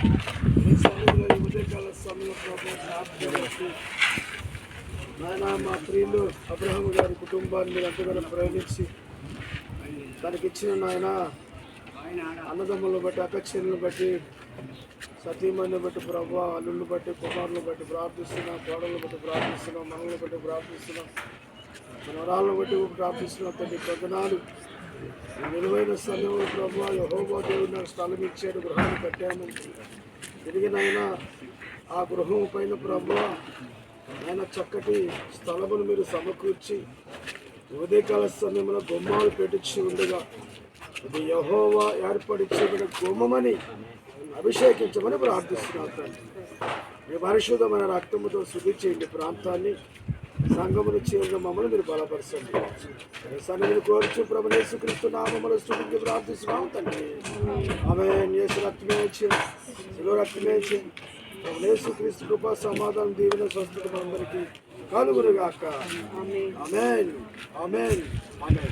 ఈ సమయంలో ఈ ఉదయకాల సమయంలో ప్రభు జ్ఞాపకం నాయన మా ప్రియులు అబ్రహం గారి కుటుంబాన్ని మీరు ఎంతగానో ప్రేమించి తనకి ఇచ్చిన నాయన అన్నదమ్ములను బట్టి అక్కచెల్లను బట్టి సతీమణిని బట్టి ప్రభు అల్లుళ్ళు బట్టి కుమారులను బట్టి ప్రార్థిస్తున్నాం కోడలను బట్టి ప్రార్థిస్తున్నాం మనల్ని బట్టి ప్రార్థిస్తున్నాం. మనవరాలను బట్టి ప్రార్థిస్తున్న తండ్రి ప్రధానాలు విలువైన సమయంలో ప్రభు యహోబా దేవుడు నాకు స్థలం ఇచ్చాడు గృహాన్ని కట్టాము తిరిగినైనా ఆ గృహం పైన ప్రభు ఆయన చక్కటి స్థలమును మీరు సమకూర్చి ఉదయకాల సమయంలో గుమ్మాలు పెట్టించి ఉండగా. ఇది యహోవా ఏర్పడిచ్చిన గుమ్మమని అభిషేకించమని ప్రార్థిస్తున్నాను తండ్రి. మీ పరిశుద్ధమైన రక్తముతో శుద్ధి చేయండి ప్రాంతాన్ని. సంఘమును చేరిన మమ్మల్ని మీరు బలపరచండి. సన్నిధిని కోరుచు ప్రభు యేసుక్రీస్తు నామములు స్థుతించి ప్రార్థిస్తున్నాం తండ్రి. ఆమె యేసు రక్తమే శిలో రక్తమే ఇచ్చి ప్రభు యేసుక్రీస్తు కృప సమాధానం దీవెన స్వస్థత అందరికీ కలుగురుగాక ఆమెన్. ఆమెన్. ఆమెన్.